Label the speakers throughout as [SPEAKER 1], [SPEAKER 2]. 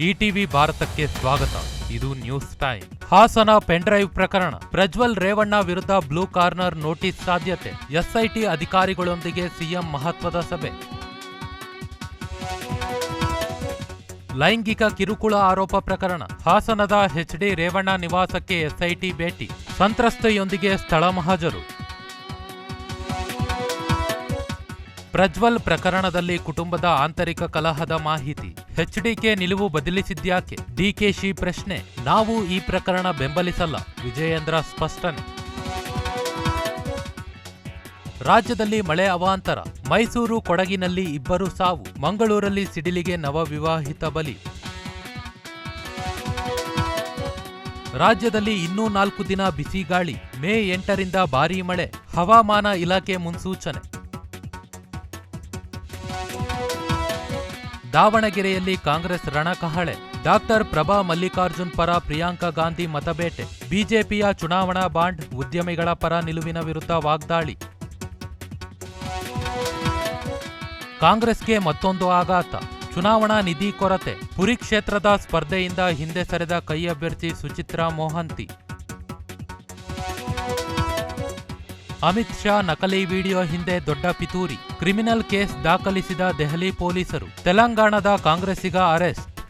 [SPEAKER 1] ETV ಭಾರತಕ್ಕೆ ಸ್ವಾಗತ. ಇದು ನ್ಯೂಸ್ ಟೈಮ್. ಹಾಸನ ಪೆನ್ಡ್ರೈವ್ ಪ್ರಕರಣ. ಪ್ರಜ್ವಲ್ ರೇವಣ್ಣ ವಿರುದ್ಧ ಬ್ಲೂ ಕಾರ್ನರ್ ನೋಟಿಸ್ ಸಾಧ್ಯತೆ. ಎಸ್ಐಟಿ ಅಧಿಕಾರಿಗಳೊಂದಿಗೆ ಸಿಎಂ ಮಹತ್ವದ ಸಭೆ. ಲೈಂಗಿಕ ಕಿರುಕುಳ ಆರೋಪ ಪ್ರಕರಣ. ಹಾಸನದ ಎಚ್ಡಿ ರೇವಣ್ಣ ನಿವಾಸಕ್ಕೆ ಎಸ್ಐಟಿ ಭೇಟಿ. ಸಂತ್ರಸ್ತೆಯೊಂದಿಗೆ ಸ್ಥಳ ಮಹಾಜರು. ಪ್ರಜ್ವಲ್ ಪ್ರಕರಣದಲ್ಲಿ ಕುಟುಂಬದ ಆಂತರಿಕ ಕಲಹದ ಮಾಹಿತಿ. ಎಚ್ಡಿಕೆ ನಿಲುವು ಬದಲಿಸಿದ್ಯಾಕೆ? ಡಿಕೆಶಿ ಪ್ರಶ್ನೆ. ನಾವು ಈ ಪ್ರಕರಣ ಬೆಂಬಲಿಸಲ್ಲ. ವಿಜಯೇಂದ್ರ ಸ್ಪಷ್ಟನೆ. ರಾಜ್ಯದಲ್ಲಿ ಮಳೆ ಅವಾಂತರ. ಮೈಸೂರು ಕೊಡಗಿನಲ್ಲಿ ಇಬ್ಬರು ಸಾವು. ಮಂಗಳೂರಲ್ಲಿ ಸಿಡಿಲಿಗೆ ನವವಿವಾಹಿತ ಬಲಿ. ರಾಜ್ಯದಲ್ಲಿ ಇನ್ನೂ ನಾಲ್ಕು ದಿನ ಬಿಸಿ ಗಾಳಿ. ಮೇ ಎಂಟರಿಂದ ಭಾರೀ ಮಳೆ. ಹವಾಮಾನ ಇಲಾಖೆ ಮುನ್ಸೂಚನೆ. ದಾವಣಗೆರೆಯಲ್ಲಿ ಕಾಂಗ್ರೆಸ್ ರಣಕಹಳೆ. ಡಾಕ್ಟರ್ ಪ್ರಭಾ ಮಲ್ಲಿಕಾರ್ಜುನ್ ಪರ ಪ್ರಿಯಾಂಕಾ ಗಾಂಧಿ ಮತಬೇಟೆ. ಬಿಜೆಪಿಯ ಚುನಾವಣಾ ಬಾಂಡ್ ಉದ್ಯಮಿಗಳ ಪರ ನಿಲುವಿನ ವಿರುದ್ಧ ವಾಗ್ದಾಳಿ. ಕಾಂಗ್ರೆಸ್ಗೆ ಮತ್ತೊಂದು ಆಘಾತ. ಚುನಾವಣಾ ನಿಧಿ ಕೊರತೆ. ಪುರಿ ಕ್ಷೇತ್ರದ ಸ್ಪರ್ಧೆಯಿಂದ ಹಿಂದೆ ಸರಿದ ಕೈ ಅಭ್ಯರ್ಥಿ ಸುಚಿತ್ರಾ ಮೋಹಂತಿ. ಅಮಿತ್ ಶಾ ನಕಲಿ ವಿಡಿಯೋ ಹಿಂದೆ ದೊಡ್ಡ ಪಿತೂರಿ. ಕ್ರಿಮಿನಲ್ ಕೇಸ್ ದಾಖಲಿಸಿದ ದೆಹಲಿ ಪೊಲೀಸರು. ತೆಲಂಗಾಣದ ಕಾಂಗ್ರೆಸ್ಸಿಗ ಅರೆಸ್ಟ್.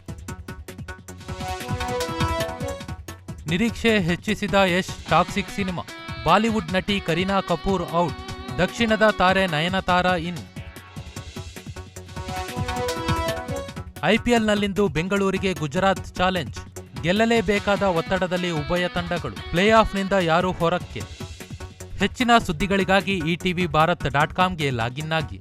[SPEAKER 1] ನಿರೀಕ್ಷೆ ಹೆಚ್ಚಿಸಿದ ಯಶ್ ಟಾಕ್ಸಿಕ್ ಸಿನಿಮಾ. ಬಾಲಿವುಡ್ ನಟಿ ಕರೀನಾ ಕಪೂರ್ ಔಟ್. ದಕ್ಷಿಣದ ತಾರೆ ನಯನತಾರಾ ಇನ್. ಐಪಿಎಲ್ನಲ್ಲಿಂದು ಬೆಂಗಳೂರಿಗೆ ಗುಜರಾತ್ ಚಾಲೆಂಜ್. ಗೆಲ್ಲಲೇಬೇಕಾದ ಒತ್ತಡದಲ್ಲಿ ಉಭಯ ತಂಡಗಳು. ಪ್ಲೇ ಆಫ್ನಿಂದ ಯಾರೂ ಹೊರಕ್ಕೆ. ಹೆಚ್ಚಿನ ಸುದ್ದಿಗಳಿಗಾಗಿ ಇಟಿವಿ ಭಾರತ್ ಡಾಟ್ ಕಾಮ್ಗೆ ಲಾಗಿನ್ ಆಗಿ.